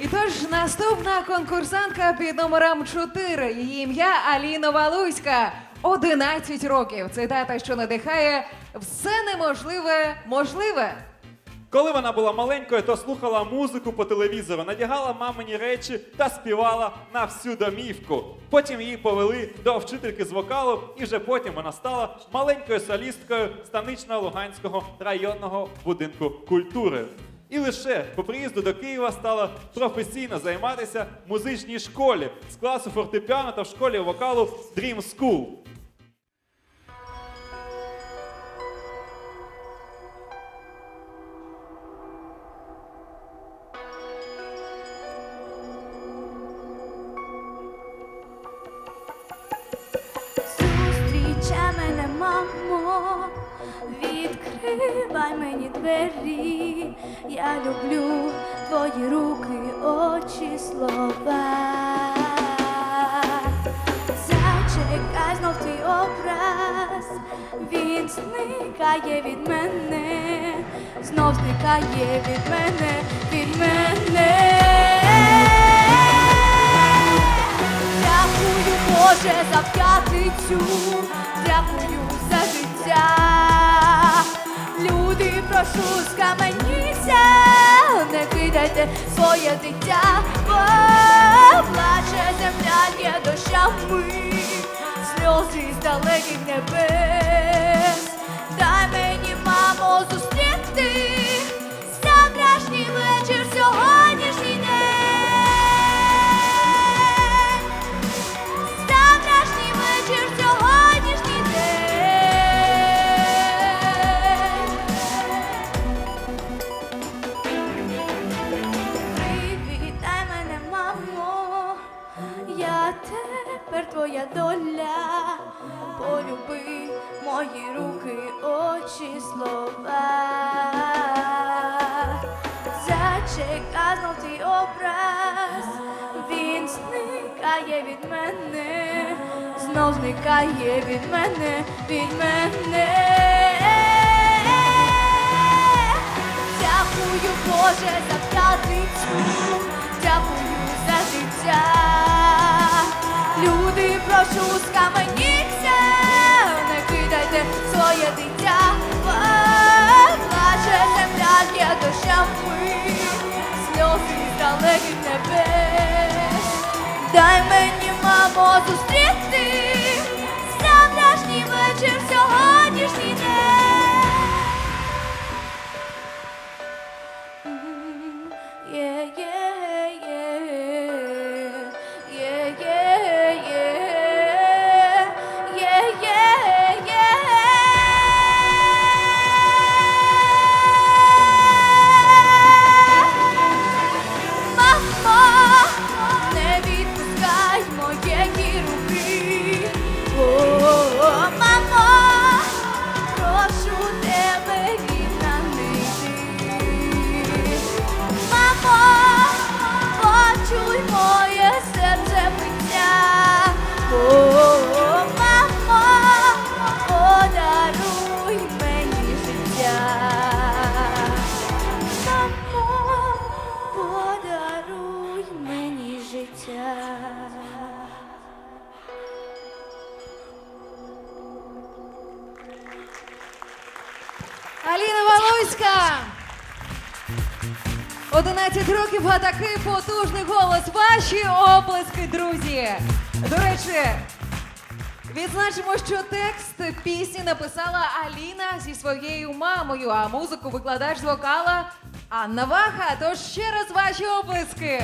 І тож наступна конкурсантка під номером 4. Її ім'я Аліна Валуська. 11 років. Цитата, що надихає все неможливе можливе. Коли вона була маленькою, то слухала музику по телевізору, надягала мамині речі та співала на всю домівку. Потім її повели до вчительки з вокалу, і вже потім вона стала маленькою солісткою станично Луганського районного будинку культури. І лише по приїзду до Києва стала професійно займатися в музичній школі з класу фортепіано та в школі вокалу Dream School. Відкривай мені двері. Я люблю твої руки, очі, слова. Зачекай знов твій образ, він зникає від мене, знов зникає від мене, від мене. Дякую, Боже, за п'ятницю, дякую за життя. Прошу, скаменіться, не кидайте своє дитя, бо плаче земля є дощами, сльози з далеких небес. Твоя доля. Полюби мої руки, очі, слова. Зачекай знов твій образ, він зникає від мене, знов зникає від мене, від мене. Дякую, Боже, за п'ятницю, зустріти завтрашній вечір, сьогоднішній день. Yeah, yeah, Аліна 11 років, а такий потужний голос. Ваші оплески, друзі. До речі, відзначимо, що текст пісні написала Аліна зі своєю мамою, а музику викладач з вокала Анна Ваха. Тож ще раз ваші оплески.